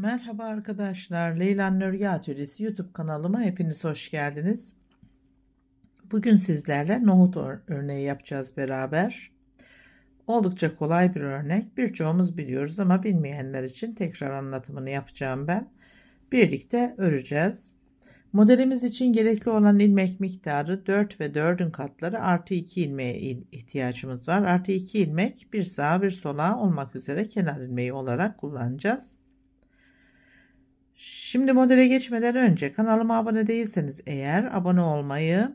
Merhaba arkadaşlar. Leyla'nın Örgü Atölyesi YouTube kanalıma hepiniz hoş geldiniz. Bugün sizlerle nohut ör- örneği yapacağız beraber. Oldukça kolay bir örnek. Birçoğumuz biliyoruz ama bilmeyenler için tekrar anlatımını yapacağım ben. Birlikte öreceğiz. Modelimiz için gerekli olan ilmek miktarı 4 ve 4'ün katları artı 2 ilmeğe il- ihtiyacımız var. Artı 2 ilmek bir sağa bir sola olmak üzere kenar ilmeği olarak kullanacağız. Şimdi modele geçmeden önce kanalıma abone değilseniz eğer abone olmayı,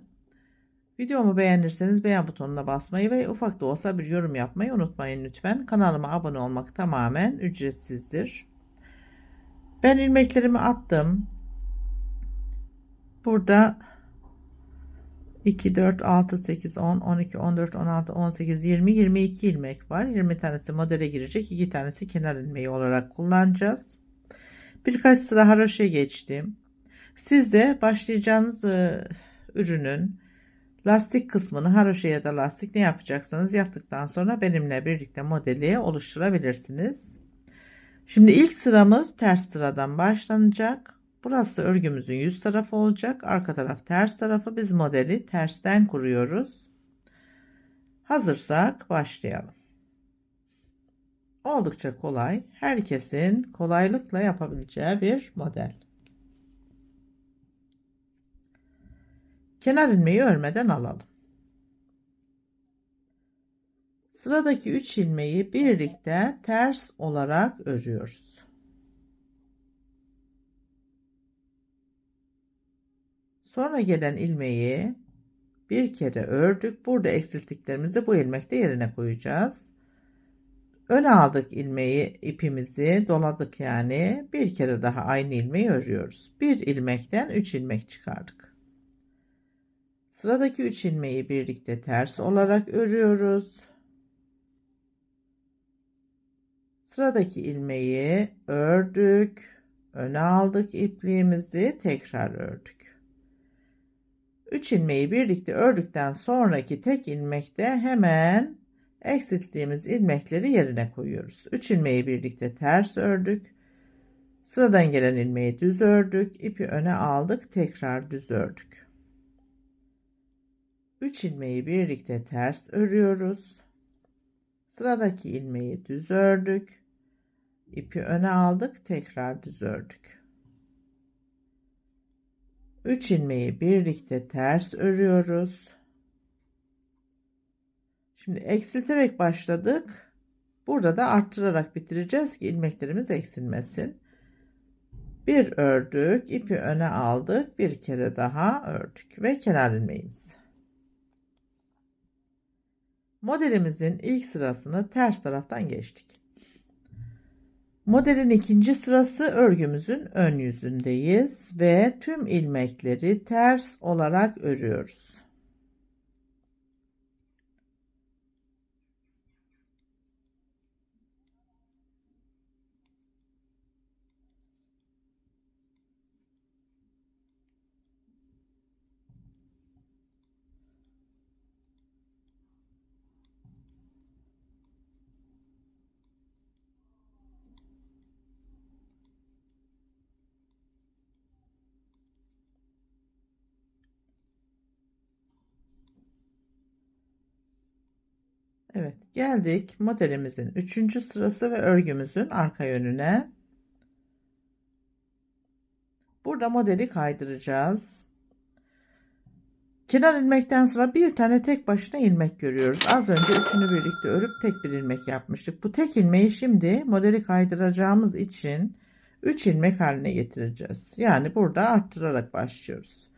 videomu beğenirseniz beğen butonuna basmayı ve ufak da olsa bir yorum yapmayı unutmayın lütfen. Kanalıma abone olmak tamamen ücretsizdir. Ben ilmeklerimi attım. Burada 2, 4, 6, 8, 10, 12, 14, 16, 18, 20, 22 ilmek var. 20 tanesi modele girecek. 2 tanesi kenar ilmeği olarak kullanacağız. Birkaç sıra haroşa geçtim. Siz de başlayacağınız e, ürünün lastik kısmını haroşa ya da lastik ne yapacaksanız yaptıktan sonra benimle birlikte modeli oluşturabilirsiniz. Şimdi ilk sıramız ters sıradan başlanacak. Burası örgümüzün yüz tarafı olacak. Arka taraf ters tarafı. Biz modeli tersten kuruyoruz. Hazırsak başlayalım. Oldukça kolay, herkesin kolaylıkla yapabileceği bir model. Kenar ilmeği örmeden alalım. Sıradaki 3 ilmeği birlikte ters olarak örüyoruz. Sonra gelen ilmeği bir kere ördük. Burada eksilttiklerimizi bu ilmekte yerine koyacağız. Öne aldık ilmeği ipimizi doladık yani bir kere daha aynı ilmeği örüyoruz. Bir ilmekten 3 ilmek çıkardık. Sıradaki 3 ilmeği birlikte ters olarak örüyoruz. Sıradaki ilmeği ördük. Öne aldık ipliğimizi tekrar ördük. 3 ilmeği birlikte ördükten sonraki tek ilmekte hemen eksilttiğimiz ilmekleri yerine koyuyoruz. 3 ilmeği birlikte ters ördük. Sıradan gelen ilmeği düz ördük. ipi öne aldık. Tekrar düz ördük. 3 ilmeği birlikte ters örüyoruz. Sıradaki ilmeği düz ördük. ipi öne aldık. Tekrar düz ördük. 3 ilmeği birlikte ters örüyoruz. Şimdi eksilterek başladık. Burada da arttırarak bitireceğiz ki ilmeklerimiz eksilmesin. Bir ördük, ipi öne aldık, bir kere daha ördük ve kenar ilmeğimiz. Modelimizin ilk sırasını ters taraftan geçtik. Modelin ikinci sırası örgümüzün ön yüzündeyiz ve tüm ilmekleri ters olarak örüyoruz. Evet geldik modelimizin üçüncü sırası ve örgümüzün arka yönüne. Burada modeli kaydıracağız. Kenar ilmekten sonra bir tane tek başına ilmek görüyoruz. Az önce üçünü birlikte örüp tek bir ilmek yapmıştık. Bu tek ilmeği şimdi modeli kaydıracağımız için 3 ilmek haline getireceğiz. Yani burada arttırarak başlıyoruz.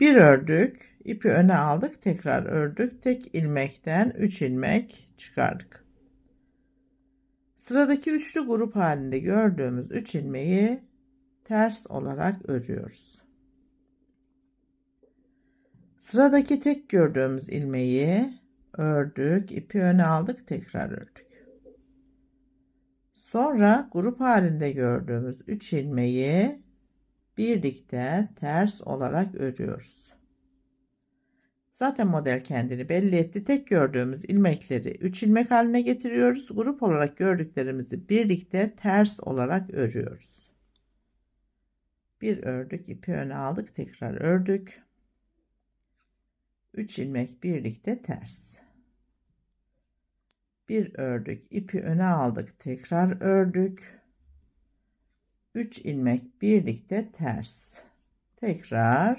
Bir ördük, ipi öne aldık, tekrar ördük. Tek ilmekten 3 ilmek çıkardık. Sıradaki üçlü grup halinde gördüğümüz 3 ilmeği ters olarak örüyoruz. Sıradaki tek gördüğümüz ilmeği ördük, ipi öne aldık, tekrar ördük. Sonra grup halinde gördüğümüz 3 ilmeği birlikte ters olarak örüyoruz. Zaten model kendini belli etti. Tek gördüğümüz ilmekleri 3 ilmek haline getiriyoruz. Grup olarak gördüklerimizi birlikte ters olarak örüyoruz. Bir ördük ipi öne aldık tekrar ördük. 3 ilmek birlikte ters. Bir ördük ipi öne aldık tekrar ördük. 3 ilmek birlikte ters. Tekrar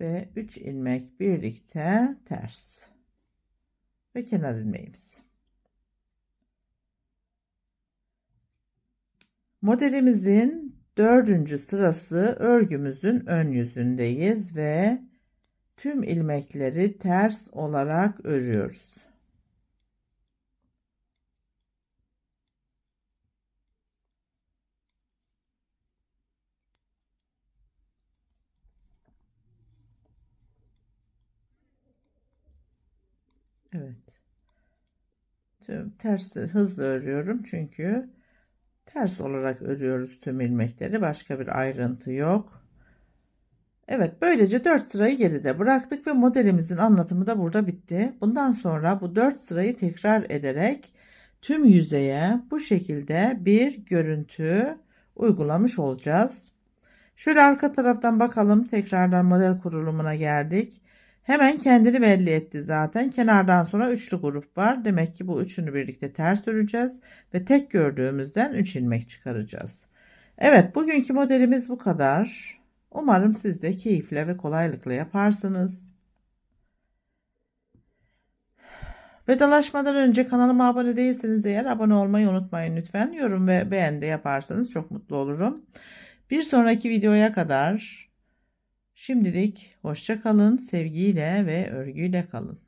ve 3 ilmek birlikte ters ve kenar ilmeğimiz. Modelimizin dördüncü sırası örgümüzün ön yüzündeyiz ve tüm ilmekleri ters olarak örüyoruz. Evet. Tüm tersleri hızlı örüyorum çünkü ters olarak örüyoruz tüm ilmekleri. Başka bir ayrıntı yok. Evet böylece 4 sırayı geride bıraktık ve modelimizin anlatımı da burada bitti. Bundan sonra bu 4 sırayı tekrar ederek tüm yüzeye bu şekilde bir görüntü uygulamış olacağız. Şöyle arka taraftan bakalım. Tekrardan model kurulumuna geldik. Hemen kendini belli etti zaten. Kenardan sonra üçlü grup var. Demek ki bu üçünü birlikte ters öreceğiz ve tek gördüğümüzden 3 ilmek çıkaracağız. Evet, bugünkü modelimiz bu kadar. Umarım siz de keyifle ve kolaylıkla yaparsınız. Vedalaşmadan önce kanalıma abone değilseniz eğer abone olmayı unutmayın lütfen. Yorum ve beğen de yaparsanız çok mutlu olurum. Bir sonraki videoya kadar Şimdilik hoşça kalın, sevgiyle ve örgüyle kalın.